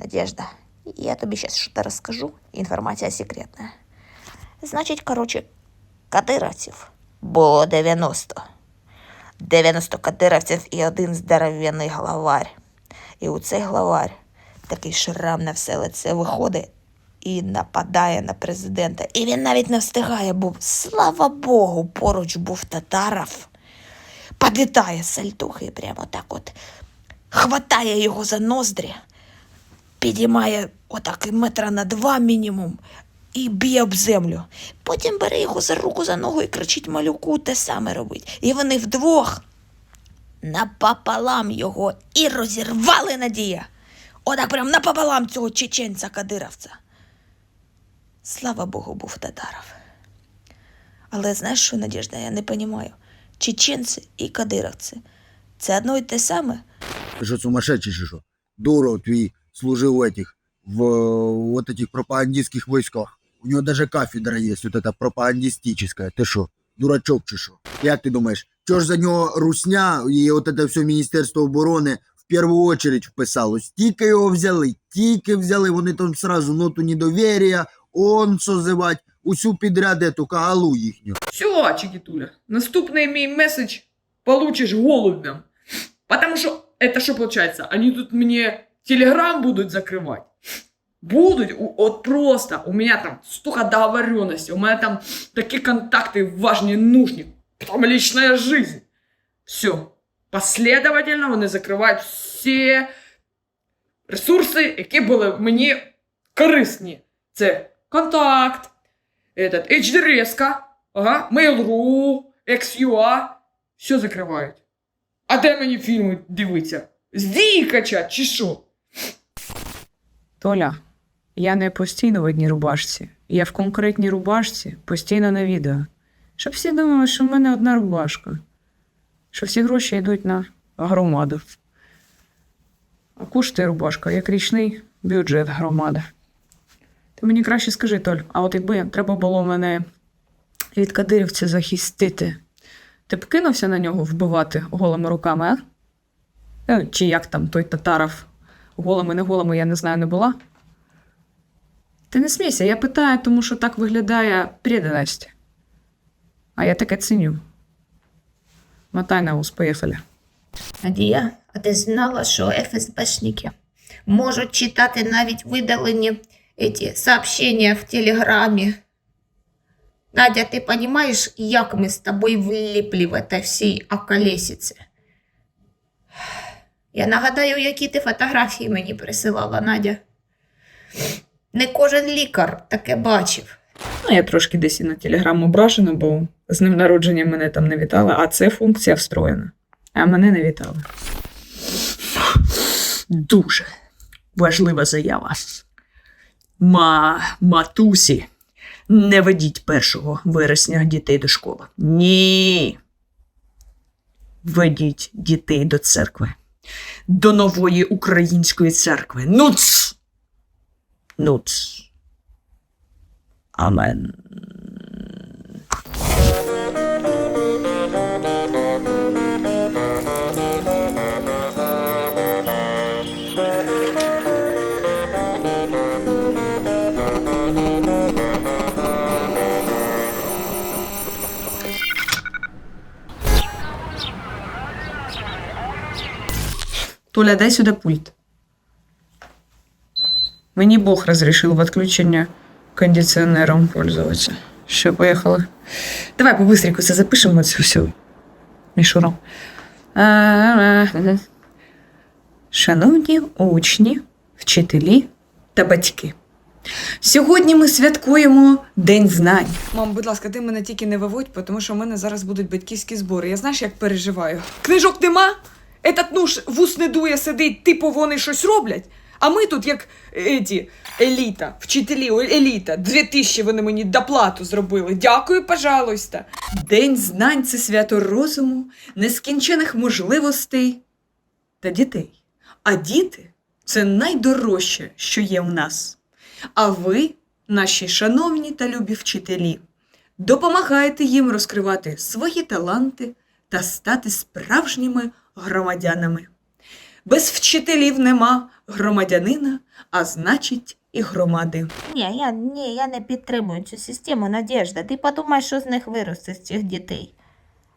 Надежда, я тобі зараз щось розкажу. Інформація секретна. Значить, коротше, кадировців було 90. 90 кадировців і один здоров'яний главарь. І у цей главарь такий шрам на все лице виходить і нападає на президента. І він навіть не встигає, бо, слава Богу, поруч був татаров. Подлітає сальтухи прямо так от. Хватає його за ноздрі, підіймає отак метра на два мінімум і б'є об землю. Потім бере його за руку, за ногу і кричить малюку, те саме робить. І вони вдвох напополам його і розірвали Надія. Отак прям напополам цього чеченця кадировця. Слава Богу, був татаров. Але знаєш що, Надіжда, я не розумію. Чеченці і кадировці це одно й те саме. Ты что, сумасшедший чи що? Дуров твій служив в этих, в э, вот этих пропагандистских войсках. У него даже кафедра есть, вот эта пропагандистическая. Ты що, дурачок чи що? Як ти думаєш, чого ж за нього русня і от це все Міністерство оборони в першу очередь вписалось? Тільки його взяли, тільки взяли, вони там сразу ноту недовір'я, он созивать, усю підряд эту кагалу їхню. Все, Чикитуля, наступный мій месседж получишь голубем. Потому что это что получается? Они тут мне телеграм будут закрывать. Будут, У- вот просто, у меня там столько договоренностей, у меня там такие контакты важные, нужные, там личная жизнь. Все, последовательно вони закривають всі ресурси, які були мені корисні. Це контакт, этот, HDRS, ага, Mail.ru, XUA, все закривають. А де мені фільми дивитися? З дії качать чи що? Толя, я не постійно в одній рубашці. Я в конкретній рубашці постійно на відео. Щоб всі думали, що в мене одна рубашка. Що всі гроші йдуть на громаду. А коштує рубашка як річний бюджет громади. Ти мені краще скажи, Толь, а от якби треба було мене від кадирівця захистити, ти б кинувся на нього вбивати голими руками, а? Е, Чи як там той татаров голими, не голими, я не знаю, не була. Ти не смійся, я питаю, тому що так виглядає преданість. А я таке ціню. Мотай на ус, поїхали. Надія, а ти знала, що ФСБшники можуть читати навіть видалені эти сообщения в Телеграмі? Надя, ти розумієш, як ми з тобою вліпли в этой всій? Я нагадаю, які ти фотографії мені присилала, Надя. Не кожен лікар таке бачив. Ну, я трошки десь і на телеграм ображена, бо з ним народження мене там не вітали, а це функція встроєна. А мене не вітали. Дуже важлива заява. Ма, матусі, не ведіть 1 вересня дітей до школи. Ні. Ведіть дітей до церкви. До нової української церкви. Нуц! Нуц. Амен. Толя, дай сюда пульт. Мені Бог разрешил в отключение кондиционером пользоваться. Все, поехали. Давай по-быстреньку це запишемо цю всю мішуру. Шановні учні, вчителі та батьки. Сьогодні ми святкуємо День знань. Мам, будь ласка, ти мене тільки не виводь, тому що в мене зараз будуть батьківські збори. Я знаєш, як переживаю. Книжок нема? Этот ну вус не дує, сидить, типу вони щось роблять. А ми тут, як еті, еліта, вчителі, еліта, дві тисячі вони мені доплату зробили. Дякую, пожалуйста. День знань це свято розуму, нескінчених можливостей та дітей. А діти це найдорожче, що є в нас. А ви, наші шановні та любі вчителі, допомагаєте їм розкривати свої таланти та стати справжніми громадянами. Без вчителів нема громадянина, а значить і громади. Ні, я, ні, я не підтримую цю систему, Надежда. Ти подумай, що з них виросте, з цих дітей.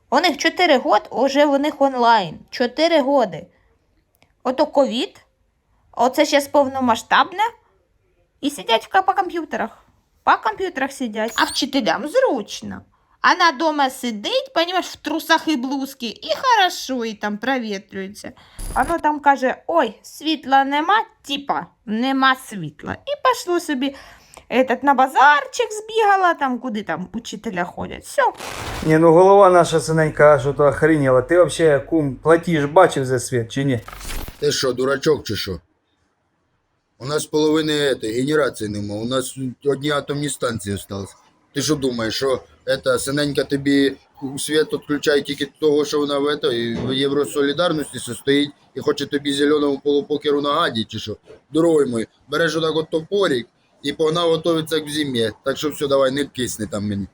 У них 4 роки, уже у них онлайн. 4 роки. Ото ковід, оце зараз повномасштабне, і сидять по комп'ютерах. По комп'ютерах сидять. А вчителям зручно. Вона дома сидить, понімаєш, в трусах і блузки, і хорошо, і там провітрюється. Воно там каже: ой, світла нема, типа, нема світла. І пішло собі этот, на базарчик збігала, там, куди там учителя ходять. Все. Не, ну голова наша синенька що-то охренела. Ти вообще, кум, платіж бачив за світ чи ні? Ти що, дурачок чи що? У нас половини этой, генерації нема, у нас одні атомні станції осталось. Ти що думаєш, що это, синенька тобі світ відключає тільки того, що вона в, этой, в Євросолідарності состоїть і хоче тобі зеленому полупокеру нагадити, чи що? Дорогой мой, береш отак от топорик і погнав готовиться к зимі. Так що все, давай, не кисни там мені.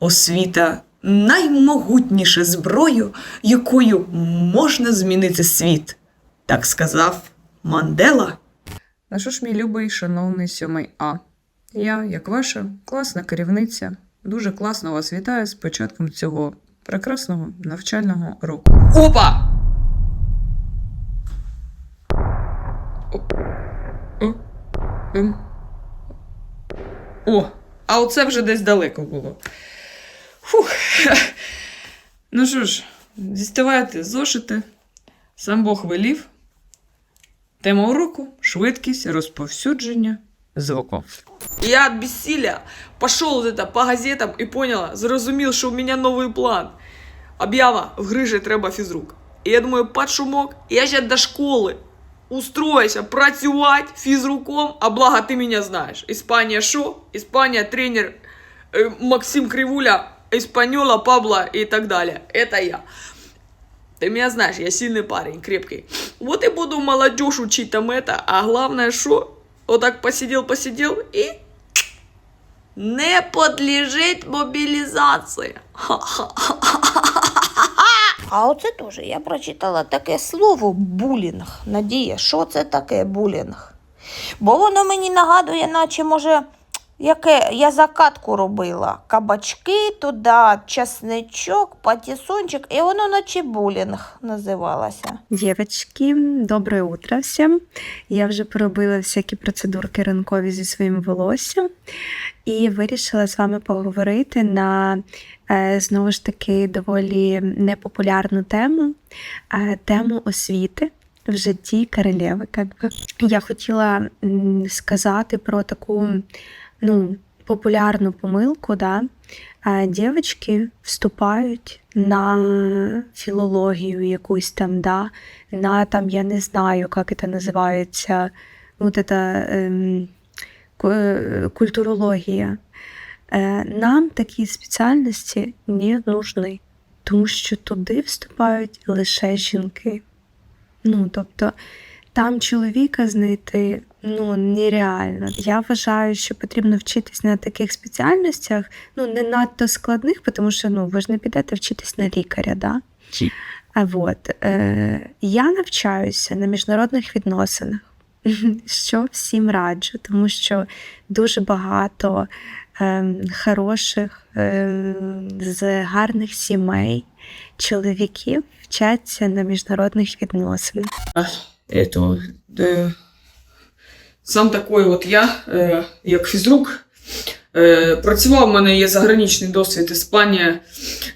Освіта наймогутніша зброю, якою можна змінити світ, так сказав Мандела. Ну що ж, мій любий, шановний сьомий А. Я, як ваша класна керівниця, дуже класно вас вітаю з початком цього прекрасного навчального року. Опа! О, ем. А оце вже десь далеко було. Фух. Ну що ж, діставайте зошити. Сам Бог велів. Тема уроку швидкість розповсюдження звуків. Я от бессилия пошел вот это по газетам и поняла, зрозумів, що у меня новый план. Об'ява в грижі треба фізрук. І я думаю, під шумок, я ще до школи устроюся працювати фізруком, а благо ти мене знаєш. Іспанія що? Іспанія тренер е, Максим Кривуля, Испаньола, Пабло и так далее. Это я. Ты меня знаешь, я сильный парень, крепкий. Вот и буду молодежь учить там это, а главное, что вот так посидел, посидел и не подлежить мобілізації. А оце теж я прочитала таке слово булінг. Надія, що це таке булінг? Бо воно мені нагадує, наче, може, яке я закатку робила. Кабачки туди, часничок, патісончик, і воно наче булінг називалося. Дівчатки, доброе утро всім. Я вже поробила всякі процедурки ранкові зі своїм волоссям і вирішила з вами поговорити на е, знову ж таки доволі непопулярну тему е, тему освіти. В житті королеви. Как би. Я хотіла сказати про таку ну, популярну помилку, да? дівчатки вступають на філологію якусь там, да, на там, я не знаю, як це називається, вот это, ем, е, культурологія. Е, Нам такі спеціальності не нужны, тому що туди вступають лише жінки. Ну, тобто, там чоловіка знайти ну нереально. Я вважаю, що потрібно вчитись на таких спеціальностях, ну не надто складних, тому що ну ви ж не підете вчитись на лікаря, да? А от е, я навчаюся на міжнародних відносинах, що всім раджу, тому що дуже багато е, хороших е, з гарних сімей чоловіків вчаться на міжнародних відносинах. Это, е, сам такий от я, е, як фізрук, е, працював, у мене є заграничний досвід Іспанія.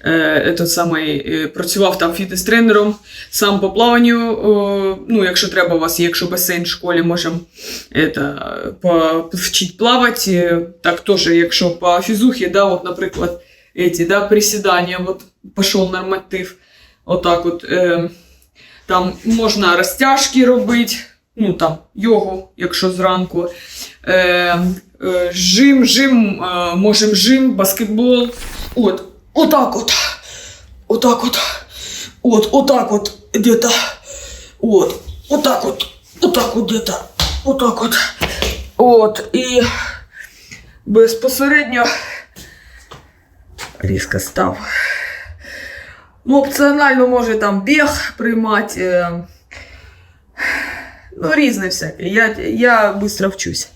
Е, этот самий, е, працював там фітнес-тренером, сам по плаванню, о, ну, якщо треба, у вас є, якщо басейн в школі, можемо это, повчити плавати. Е, Так теж, якщо по фізухі, да, от, наприклад, эти, да, присідання, от пішов норматив, отак от. Е, там можна розтяжки робити, ну там йогу, якщо зранку. Е, е, жим, жим, е, можемо жим, баскетбол. От, отак от. Отак от. От, отак от, где-то. От, отак от. Отак от где-то. Отак от. От, і безпосередньо різко став. Ну, опціонально може там біг приймати. Е, Ну, різне всяке. Я, я быстро вчусь.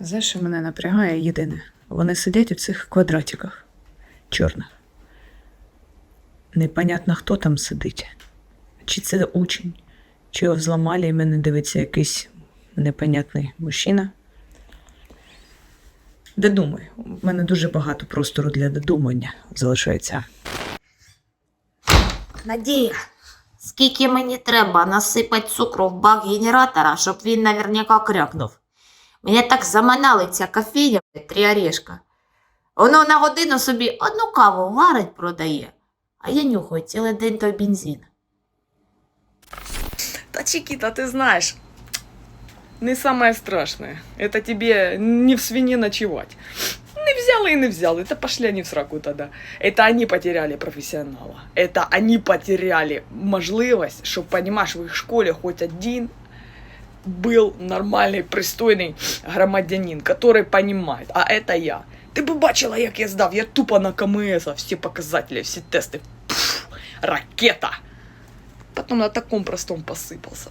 Знаєш, що мене напрягає єдине. Вони сидять у цих квадратиках чорних. Непонятно, хто там сидить. Чи це учень, чи його зламали і мене дивиться якийсь непонятний мужчина. Додумай. У мене дуже багато простору для додумання залишається. Надія, скільки мені треба насипати цукру в бак генератора, щоб він наверняка крякнув. Мене так заманали ця кофейня, три орешка. Воно на годину собі одну каву варить продає, а я нюхаю цілий день той бензин. Та Чикита, ты знаешь, не самое страшное. Это тебе не в свине ночевать. Не взяли и не взяли. Это пошли они в сраку тогда. Это они потеряли профессионала. Это они потеряли можливость, щоб, понимаешь, в их школе хоть один был нормальный, пристойный громадянин, который понимает. А это я. Ти б бачила, як я здав. Я тупо на КМС, всі показатели, всі тести. Пф, ракета. Потом на таком простом посипався.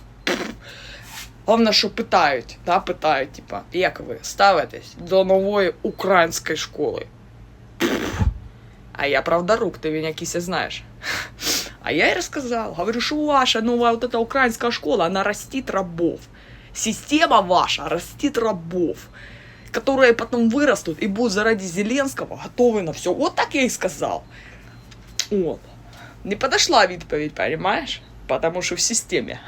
Головне, що питають, да, питають, типа, як ви ставитесь до нової української школи? Пф. А я правда рук, ти він якийсь знаєш. А я ей рассказал, говорю, что ваша новая вот эта украинская школа, она растит рабов. Система ваша растит рабов, которые потом вырастут и будут заради Зеленского готовы на все. Вот так я и сказал. Вот. Не подошла відповідь, понимаешь? Потому що в системі.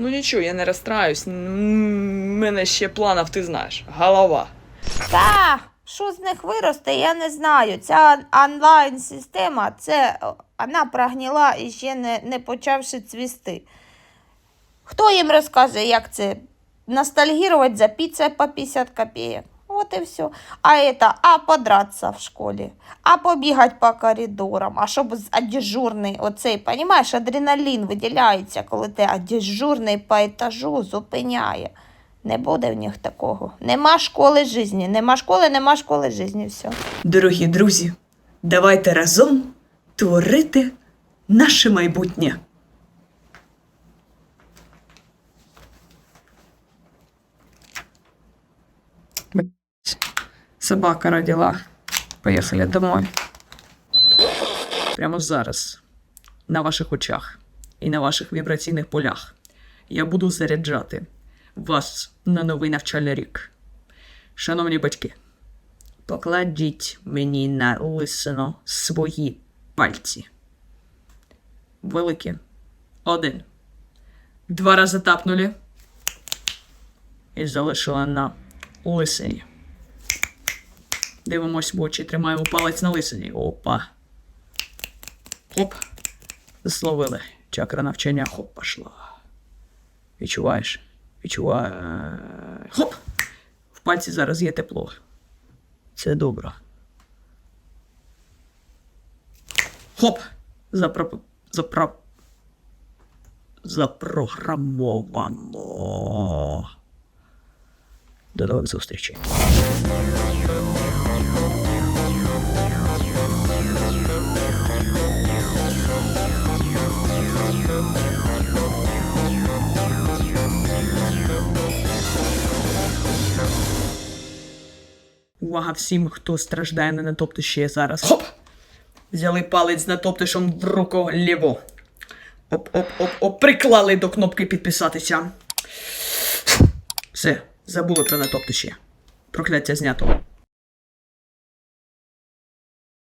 Ну нічого, я не розстраюсь. У мене ще планів, ти знаєш. Голова. Та, що з них виросте, я не знаю. Ця онлайн-система, це вона прогніла і ще не, не почавши цвісти. Хто їм розкаже, як це ностальгірувати за піцею по 50 копійок? От і все. А это, а подраться в школі, а побігати по коридорам, а щоб дежурний, оцей, понімаєш, адреналін виділяється, коли ти а дежурний по етажу зупиняє. Не буде в них такого. Нема школи житті. Нема школи, нема школи житті. Все. Дорогі друзі, давайте разом творити наше майбутнє. Собака родила. Поїхали домой. Прямо зараз, на ваших очах і на ваших вібраційних полях, я буду заряджати вас на новий навчальний рік. Шановні батьки, Покладіть мені на лисину свої пальці. Великі. Один. Два рази тапнули. І залишила на лисині. Дивимось в очі, тримаємо палець на лисині. Опа. Хоп. Зловили. Чакра навчання хоп пошла. Відчуваєш? Відчуваєш. Хоп! В пальці зараз є тепло. Це добре. Хоп! Запро... Запро... Запрограмовано. До нових зустрічей. Увага всім, хто страждає на натоптище зараз. Хоп! Взяли палець з натоптишем в руку ліво. Оп-оп-оп-оп. Приклали до кнопки підписатися. Все, забули про натоптище. Прокляття знято.